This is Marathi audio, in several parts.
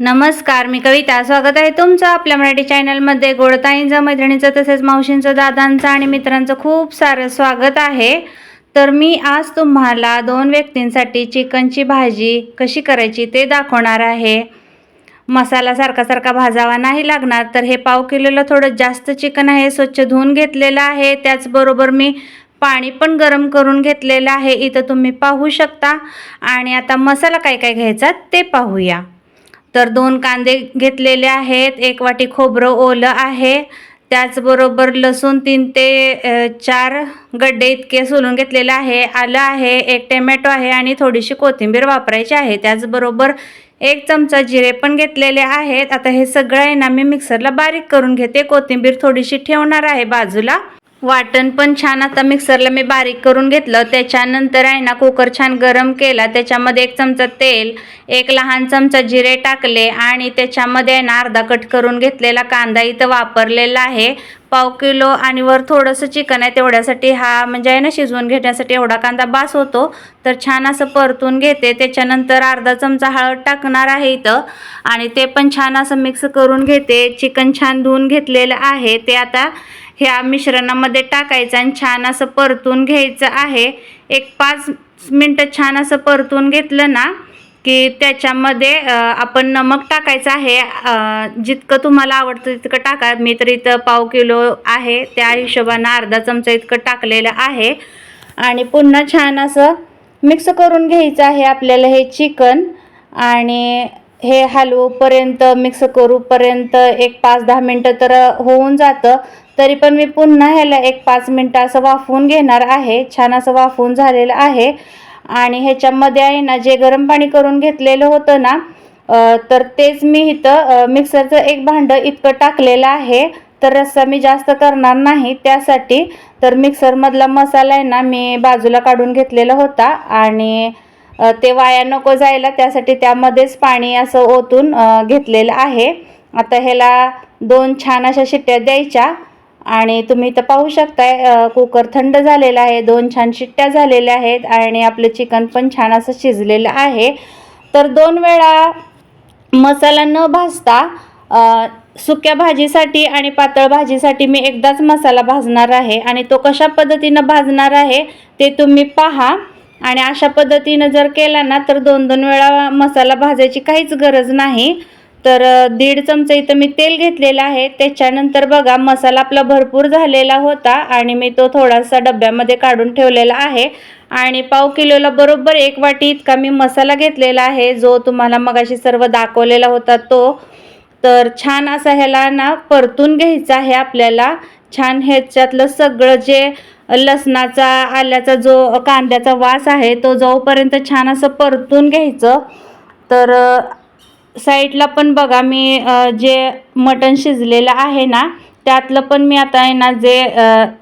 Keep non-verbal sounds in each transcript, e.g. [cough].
नमस्कार मी कविता. स्वागत आहे तुमचं आपल्या मराठी चॅनलमध्ये. गोडताईंचं मैत्रिणीचं तसेच मावशींचं दादांचं आणि मित्रांचं खूप सारं स्वागत आहे. तर मी आज तुम्हाला दोन व्यक्तींसाठी चिकनची भाजी कशी करायची ते दाखवणार आहे. मसाला सारखा सारखा भाजावा नाही लागणार तर हे पाव किलोला थोडं जास्त चिकन आहे स्वच्छ धुवून घेतलेलं आहे. त्याचबरोबर मी पाणी पण गरम करून घेतलेलं आहे. इथं तुम्ही पाहू शकता. आणि आता मसाला काय काय घ्यायचा ते पाहूया. तर दोन कांदे घेतलेले आहेत एक वाटी खोबरं ओलं आहे. त्याचबरोबर लसूण तीन ते चार गड्डे इतके सोलून घेतलेले आहे. आलं आहे एक टमॅटो आहे आणि थोडीशी कोथिंबीर वापरायची आहे. त्याचबरोबर एक चमचा जिरे पण घेतलेले आहेत. आता हे सगळं आहे ना मी मिक्सरला बारीक करून घेते. कोथिंबीर थोडीशी ठेवणार आहे बाजूला. वाटण पण छान. आता मिक्सरला मी बारीक करून घेतलं. त्याच्यानंतर आहे ना कुकर छान गरम केला. त्याच्यामध्ये एक चमचा तेल एक लहान चमचा जिरे टाकले आणि त्याच्यामध्ये आहे ना अर्धा कट करून घेतलेला कांदा इथं वापरलेला आहे. पाव किलो आणि वर थोडंसं चिकन आहे तेवढ्यासाठी हा म्हणजे आहे ना शिजवून घेण्यासाठी एवढा कांदा बास होतो. तर छान असं परतून घेते. त्याच्यानंतर अर्धा चमचा हळद टाकणार आहे इथं आणि ते पण छान असं मिक्स करून घेते. चिकन छान धुवून घेतलेलं आहे. ते आता ह्या मिश्रणामध्ये टाकायचं आणि छान असं परतून घ्यायचं आहे. एक पाच मिनटं छान असं परतून घेतलं ना की त्याच्यामध्ये आपण नमक टाकायचं आहे. जितकं तुम्हाला आवडतं तितकं टाका. मी तर इथं पाव किलो आहे. त्या हिशोबानं अर्धा चमचा इतकं टाकलेलं आहे. आणि पुन्हा छान असं मिक्स करून घ्यायचं आहे आपल्याला हे चिकन. आणि हे हलवूपर्यंत मिक्स करूपर्यंत एक पाच दहा मिनटं तर होऊन जातं. तरी पण मी पुन्हा ह्याला एक पाच मिनटं असं वाफवून घेणार आहे. छान असं वाफवून झालेलं आहे. आणि ह्याच्यामध्ये आहे ना जे गरम पाणी करून घेतलेलं होतं ना तर तेच मी इथं मिक्सरचं एक भांडं इतकं टाकलेलं आहे. तर रस्सा मी जास्त करणार नाही त्यासाठी. तर मिक्सरमधला मसाला आहे ना मी बाजूला काढून घेतलेला होता. आणि ते वाया नको जायला त्यासाठी त्यामध्येच पाणी असं ओतून घेतलेलं आहे. आता ह्याला दोन छान अशा शिट्ट्या द्यायच्या. आणि तुम्ही तर पाहू शकताय कुकर थंड झालेला आहे दोन छान शिट्ट्या झालेल्या आहेत आणि आपलं चिकन पण छान असं शिजलेलं आहे. तर दोन वेळा मसाला न भाजता सुक्या भाजीसाठी आणि पातळ भाजीसाठी मी एकदाच मसाला भाजणार आहे आणि तो कशा पद्धतीनं भाजणार आहे ते तुम्ही पहा. आणि अशा पद्धतीनं जर केला ना तर दोन दोन वेळा मसाला भाजायची काहीच गरज नाही. तर दीड चमचा इथं मी तेल घेतलेलं आहे. त्याच्यानंतर बघा मसाला आपला भरपूर झालेला होता आणि मी तो थोडासा डब्यामध्ये काढून ठेवलेला आहे. आणि पाव किलोला बरोबर एक वाटी इतका मी मसाला घेतलेला आहे जो तुम्हाला मगाशी सर्व दाखवलेला होता तो. तर छान असा ह्याला ना परतून घ्यायचा आहे आपल्याला. छान ह्याच्यातलं सगळं जे लसणाचा आल्याचा जो कांद्याचा वास आहे तो जाऊपर्यंत छान असं परतून घ्यायचं तर साईडला पण बघा मी जे मटण शिजलेलं आहे ना त्यातलं पण मी आता आहे ना जे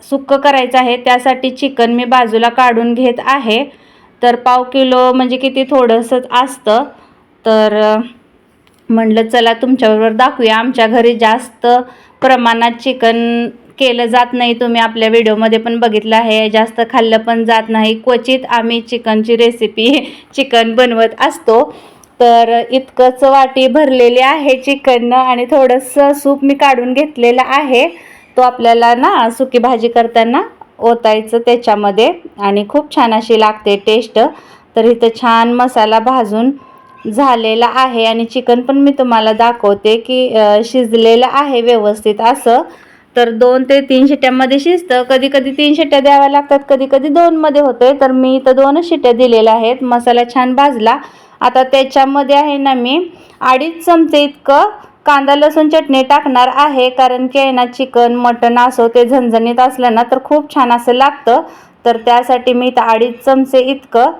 सुक्कं करायचं आहे त्यासाठी चिकन मी बाजूला काढून घेत आहे. तर पाव किलो म्हणजे किती थोडंसंच असतं. तर म्हणलं चला तुमच्याबरोबर दाखवूया. आमच्या घरी जास्त प्रमाणात चिकन केलं जात नाही. तुम्ही आपल्या व्हिडिओमध्ये पण बघितलं आहे. जास्त खाल्लं पण जात नाही. क्वचित आम्ही चिकनची रेसिपी [laughs] चिकन बनवत असतो. तर इतकंच वाटी भरलेली आहे चिकननं आणि थोडंसं सूप मी काढून घेतलेलं आहे. तो आपल्याला ना सुकी भाजी करताना ओतायचं त्याच्यामध्ये आणि खूप छान अशी लागते टेस्ट तर इथं छान मसाला भाजून झालेला आहे आणि चिकन पण मी तुम्हाला दाखवते की शिजलेलं आहे व्यवस्थित असं. तर दोन ते तीन शिट्ट्यामध्ये शिजतं. कधी कधी तीन शिट्ट्या द्याव्या लागतात कधी कधी दोनमध्ये होते तर मी इथं दोनच शिट्ट्या दिलेल्या आहेत. मसाला छान भाजला. आता त्याच्यामध्ये आहे ना मी अडीच चमचे इतकं कांदा लसूण चटणी टाकणार आहे. कारण की आहे ना चिकन मटण असो ते झणझणीत असलं ना तर खूप छान असं लागतं. तर त्यासाठी मी इथं अडीच चमचे इतकं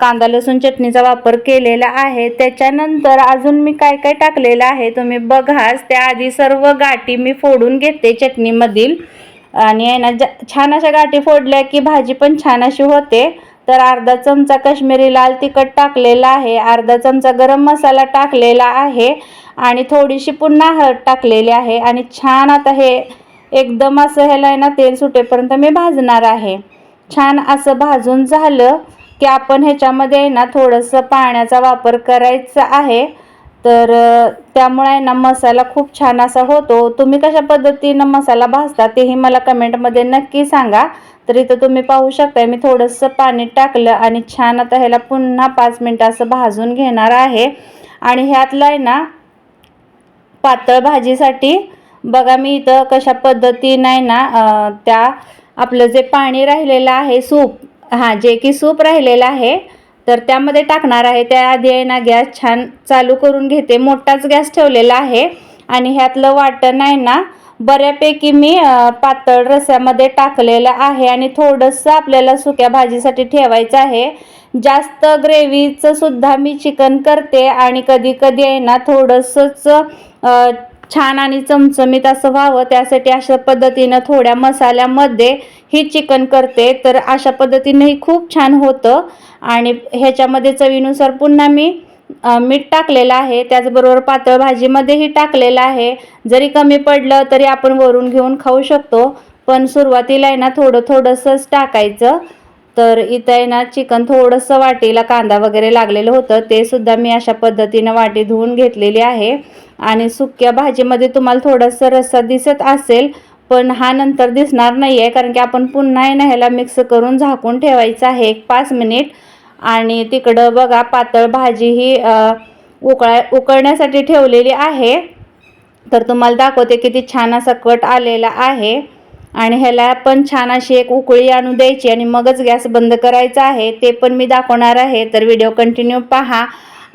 कांदा लसूण चटणीचा वापर केलेला आहे. त्याच्यानंतर अजून मी काय काय टाकलेलं आहे तुम्ही बघाच. त्याआधी सर्व गाठी मी फोडून घेते चटणीमधील. आणि आहे ना छान अशा गाठी फोडल्या की भाजी पण छान अशी होते. तर अर्धा चमचा काश्मीरी लाल तिखट टाकलेला आहे. अर्धा चमचा गरम मसाला टाकलेला आहे आणि थोडीशी पुन्हा हळद टाकलेली आहे. आणि छान आता हे एकदम असं ह्याला आहे ना तेल सुटेपर्यंत मी भाजणार आहे. छान असं भाजून झालं की आपण ह्याच्यामध्ये आहे ना थोडंसं पाण्याचा वापर करायचा आहे. तर त्यामुळे आहे ना मसाला खूप छान असा होतो. तुम्ही कशा पद्धतीनं मसाला भाजता तेही मला कमेंटमध्ये नक्की सांगा. तर इथं तुम्ही पाहू शकताय मी थोडंसं पाणी टाकलं आणि छान आता ह्याला पुन्हा पाच मिनटं असं भाजून घेणार आहे. आणि ह्यातलं आहे ना पातळ भाजीसाठी बघा मी इथं कशा पद्धतीनं आहे ना त्या आपलं जे पाणी राहिलेलं आहे सूप हां जे की सूप राहिलेलं आहे तर त्यामध्ये टाकणार आहे. त्याआधी आहे ना गॅस छान चालू करून घेते. मोठाच गॅस ठेवलेला आहे. आणि ह्यातलं वाटण आहे ना बऱ्यापैकी मी पातळ रस्यामध्ये टाकलेलं आहे. आणि थोडंसं आपल्याला सुक्या भाजीसाठी ठेवायचं आहे. जास्त ग्रेव्हीचं सुद्धा मी चिकन करते. आणि कधी कधी आहे ना थोडंसंच छान आणि चमचमीत असं व्हावं त्यासाठी अशा पद्धतीनं थोड्या मसाल्यामध्ये ही चिकन करते. तर अशा पद्धतीनंही खूप छान होतं. आणि ह्याच्यामध्ये चवीनुसार पुन्हा मी मीठ टाकलेलं आहे. त्याचबरोबर पातळ भाजीमध्येही टाकलेलं आहे. जरी कमी पडलं तरी आपण वरून घेऊन खाऊ शकतो. पण सुरुवातीला आहे ना थोडं थोडंसंच टाकायचं. तर इथं आहे ना चिकन थोडंसं वाटीला कांदा वगैरे लागलेलं होतं. ते सुद्धा मी अशा पद्धतीनं वाटी धुवून घेतलेली आहे. आणि सुक्या भाजीमध्ये तुम्हाला थोडंसं रस्सा दिसत असेल पण हा नंतर दिसणार नाही आहे कारण की आपण पुन्हा ना ह्याला मिक्स करून झाकून ठेवायचं आहे एक पाच मिनिट. आणि तिकडं बघा पातळ भाजी ही उकळा उकळण्यासाठी ठेवलेली आहे. तर तुम्हाला दाखवते किती छान असा कट आलेला आहे. आणि ह्याला पण छान अशी एक उकळी आणू द्यायची आणि मगच गॅस बंद करायचा आहे ते पण मी दाखवणार आहे. तर व्हिडिओ कंटिन्यू पहा.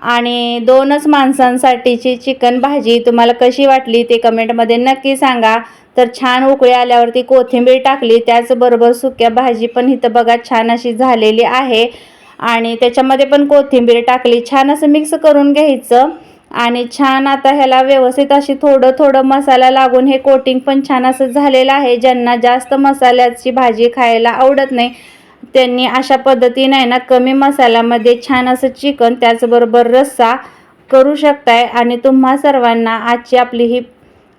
आणि दोनच माणसांसाठीची चिकन भाजी तुम्हाला कशी वाटली ते कमेंटमध्ये नक्की सांगा. तर छान उकळी आल्यावरती कोथिंबीर टाकली त्याचबरोबर सुक्या भाजी पण इथं बघा छान अशी झालेली आहे. आणि त्याच्यामध्ये पण कोथिंबीर टाकली छान असं मिक्स करून घ्यायचं. आणि छान आता ह्याला व्यवस्थित अशी थोडं थोडं मसाला लागून हे कोटिंग पण छान असं झालेलं आहे. ज्यांना जास्त मसाल्याची भाजी खायला आवडत नाही त्यांनी अशा पद्धतीने आहे ना कमी मसाल्यामध्ये छान असं चिकन त्याचबरोबर रस्सा करू शकताय. आणि तुम्हा सर्वांना आजची आपली ही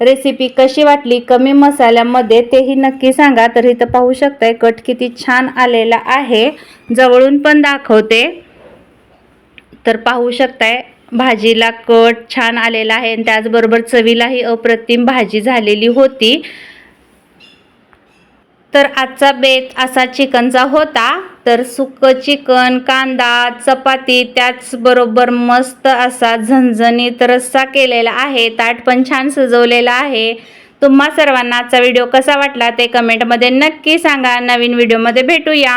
रेसिपी कशी वाटली कमी मसाल्यामध्ये तेही नक्की सांगा. तर इथं पाहू शकताय कट किती छान आलेला आहे. जवळून पण दाखवते. तर पाहू शकताय भाजीला कट छान आलेला आहे आणि त्याचबरोबर चवीलाही अप्रतिम भाजी झालेली होती. तर आजचा बेत असा चिकनचा होता. तर सुकं चिकन कांदा चपाती त्याचबरोबर मस्त असा झणझणीत रस्सा केलेला आहे. ताट पण छान सजवलेला आहे. तुम्हा सर्वांना आजचा व्हिडिओ कसा वाटला ते कमेंटमध्ये नक्की सांगा. नवीन व्हिडिओमध्ये भेटूया.